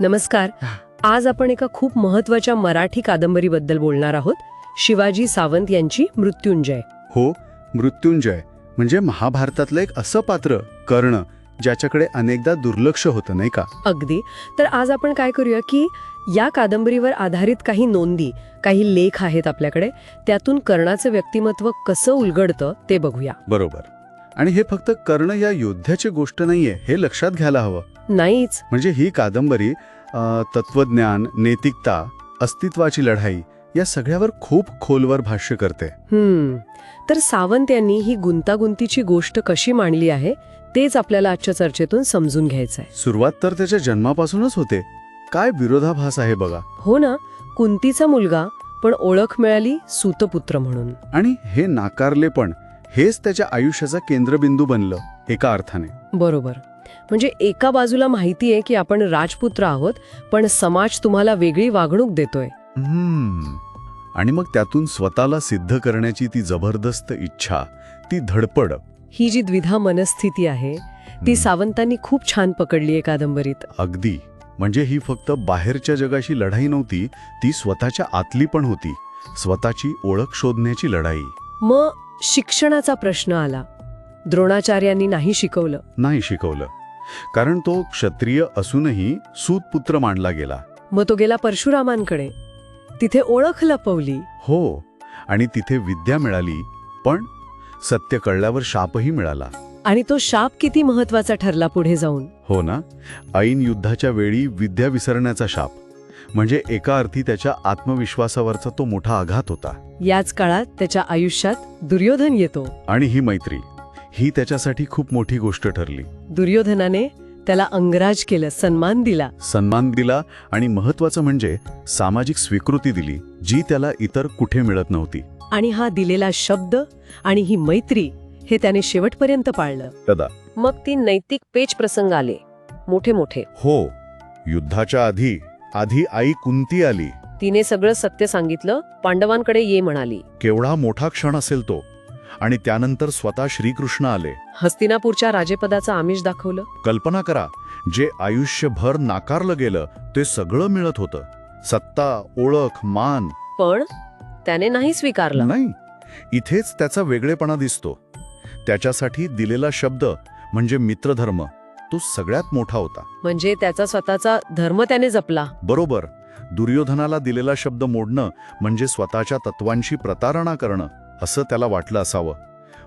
नमस्कार. आज आपण एका खूप महत्त्वाच्या मराठी कादंबरीबद्दल बोलणार आहोत. शिवाजी सावंत यांची मृत्युंजय. हो मृत्युंजय म्हणजे महाभारतातलं एक असं पात्र कर्ण ज्याच्याकडे अनेकदा दुर्लक्ष होतं नाही का? अगदी. तर आज आपण काय करूया की या कादंबरीवर आधारित काही नोंदी काही लेख आहेत आपल्याकडे. त्यातून कर्णाचं व्यक्तिमत्व कसं उलगडतं ते बघूया. बरोबर. आणि हे फक्त कर्ण या योद्ध्याची गोष्ट नाहीये हे लक्षात घ्यायला हवं. नाहीच. म्हणजे ही कादंबरी तत्वज्ञान नैतिकता अस्तित्वाची लढाई या सगळ्यावर खूप खोलवर भाष्य करते. हम्म. तर सावंत यांनी ही गुंतागुंतीची गोष्ट कशी मांडली आहे तेच आपल्याला आजच्या चर्चेतून समजून घ्यायचं आहे सुरुवात तर त्याच्या जन्मापासूनच होते. काय विरोधाभास आहे बघा. हो ना कुंतीचा मुलगा पण ओळख मिळाली सूतपुत्र म्हणून. आणि हे नाकारले पण हेच त्याच्या आयुष्याचा केंद्रबिंदू बनलं एका अर्थाने. बरोबर. म्हणजे एका बाजूला माहिती आहे की आपण राजपुत्र आहोत पण समाज तुम्हाला वेगळी वागणूक देतोय. आणि मग त्यातून स्वतःला सिद्ध करण्याची ती जबरदस्त इच्छा ती धडपड. ही जी द्विधा मनस्थिती आहे ती सावंतांनी खूप छान पकडली आहे कादंबरीत. अगदी. म्हणजे ही फक्त बाहेरच्या जगाशी लढाई नव्हती ती स्वतःच्या आतली पण होती स्वतःची ओळख शोधण्याची लढाई. मग शिक्षणाचा प्रश्न आला. द्रोणाचार्यांनी नाही शिकवलं. नाही शिकवलं. कारण तो क्षत्रिय असूनही सूतपुत्र मानला गेला. मग तो गेला परशुरामांकडे. तिथे ओळख लपवली. हो आणि तिथे विद्या मिळाली पण सत्य कळल्यावर शापही मिळाला. आणि तो शाप किती महत्त्वाचा ठरला पुढे जाऊन? हो ना? ऐन युद्धाच्या वेळी विद्या विसरण्याचा शाप. म्हणजे एका अर्थी त्याच्या आत्मविश्वासावरचा तो मोठा आघात होता. याच काळात त्याच्या आयुष्यात दुर्योधन येतो. आणि ही मैत्री ही त्याच्यासाठी खूप मोठी गोष्ट ठरली. दुर्योधनाने त्याला अंगराज केलं सन्मान दिला. सन्मान दिला आणि महत्वाचं म्हणजे सामाजिक स्वीकृती दिली जी त्याला इतर कुठे मिळत नव्हती. आणि हा दिलेला शब्द आणि ही मैत्री हे त्याने शेवटपर्यंत पाळलं. कदा. मग ती नैतिक पेच प्रसंग आले मोठे मोठे हो युद्धाच्या आधी आधी आई कुंती आली. तिने सगळं सत्य सांगितलं पांडवांकडे ये म्हणाली. केवढा मोठा क्षण असेल तो. आणि त्यानंतर स्वतः श्रीकृष्ण आले. हस्तिनापूरच्या राजेपदाचं आमिष दाखवलं? कल्पना करा जे आयुष्यभर नाकारलं गेलं ते सगळं मिळत होतं. सत्ता ओळख मान. पण त्याने नाही स्वीकारलं. नाही. इथेच त्याचा वेगळेपणा दिसतो. त्याच्यासाठी दिलेला शब्द म्हणजे मित्रधर्म. तो सगळ्यात मोठा होता. म्हणजे त्याचा स्वतःचा धर्म त्याने जपला. बरोबर. दुर्योधनाला दिलेला शब्द मोडणं म्हणजे स्वतःच्या तत्वांशी प्रतारणा करणं असं त्याला वाटलं असावं.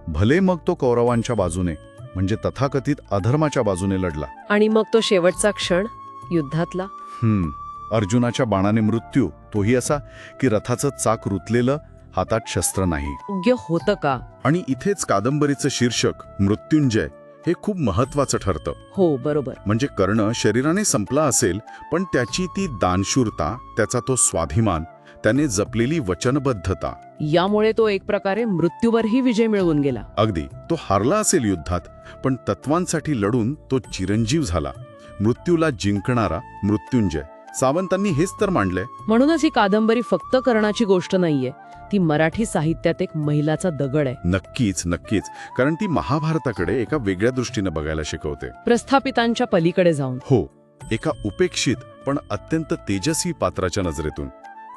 भले मग तो कौरवांच्या बाजूने म्हणजे तथाकथित अधर्माच्या बाजूने लढला. आणि मग तो शेवटचा क्षण युद्धातला? हम्म. अर्जुनाच्या बाणाने मृत्यू तोही असा की रथाचं चाक रुतलेलं हातात शस्त्र नाही. योग्य होतं का? आणि इथेच कादंबरीचं शीर्षक मृत्युंजय. हे खूप महत्वाचं ठरतं. हो बरोबर. म्हणजे कर्ण शरीराने संपला असेल पण त्याची ती दानशूरता त्याचा तो स्वाभिमान त्याने जपलेली वचनबद्धता. यामुळे तो एक प्रकारे मृत्यूवरही विजय मिळवून गेला. अगदी. तो हारला असेल युद्धात पण तत्वांसाठी लढून तो चिरंजीव झाला. मृत्यूला जिंकणारा मृत्युंजय. सावंतांनी हेच तर मांडलंय. म्हणूनच ही कादंबरी फक्त कर्णाची गोष्ट नाहीये. ती मराठी साहित्यात एक महिलाचा दगड आहे. नक्कीच नक्कीच. कारण ती महाभारताकडे एका वेगळ्या दृष्टीने बघायला शिकवते. प्रस्थापितांच्या पलीकडे जाऊन. हो एका उपेक्षित पण अत्यंत तेजस्वी पात्राच्या नजरेतून.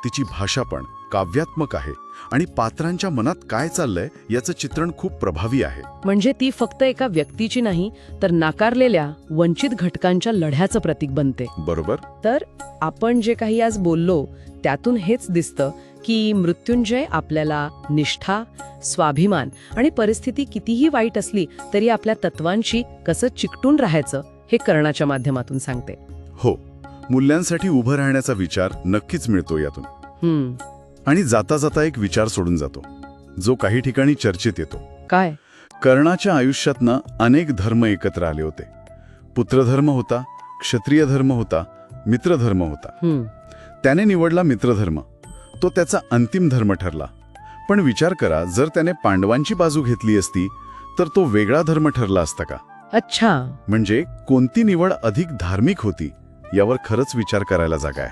तिची भाषा पण. काव्यात्मक आहे. आणि पात्रांच्या मनात काय चाललंय याचं चित्रण खूप प्रभावी आहे. म्हणजे ती फक्त एका व्यक्तीची नाही तर नाकारलेल्या वंचित घटकांच्या लढ्याचं प्रतीक बनते. बरोबर? तर आपण जे काही आज बोललो त्यातून हेच दिसतं की मृत्युंजय आपल्याला निष्ठा स्वाभिमान आणि परिस्थिती कितीही वाईट असली तरी आपल्या तत्वांशी कसं चिकटून राहायचं हे कर्णाच्या माध्यमातून सांगते. हो. मूल्यांसाठी उभं राहण्याचा विचार नक्कीच मिळतो यातून. हम्म. आणि जाता जाता एक विचार सोडून जातो. जो काही ठिकाणी चर्चेत येतो. काय? कर्णाच्या आयुष्यातनं अनेक धर्म एकत्र आले होते. पुत्रधर्म होता क्षत्रिय धर्म होता मित्रधर्म होता. त्याने निवडला मित्रधर्म. तो त्याचा अंतिम धर्म ठरला. पण विचार करा जर त्याने पांडवांची बाजू घेतली असती तर तो वेगळा धर्म ठरला असता का? अच्छा. म्हणजे कोणती निवड अधिक धार्मिक होती यावर खरंच विचार करायला जागा आहे.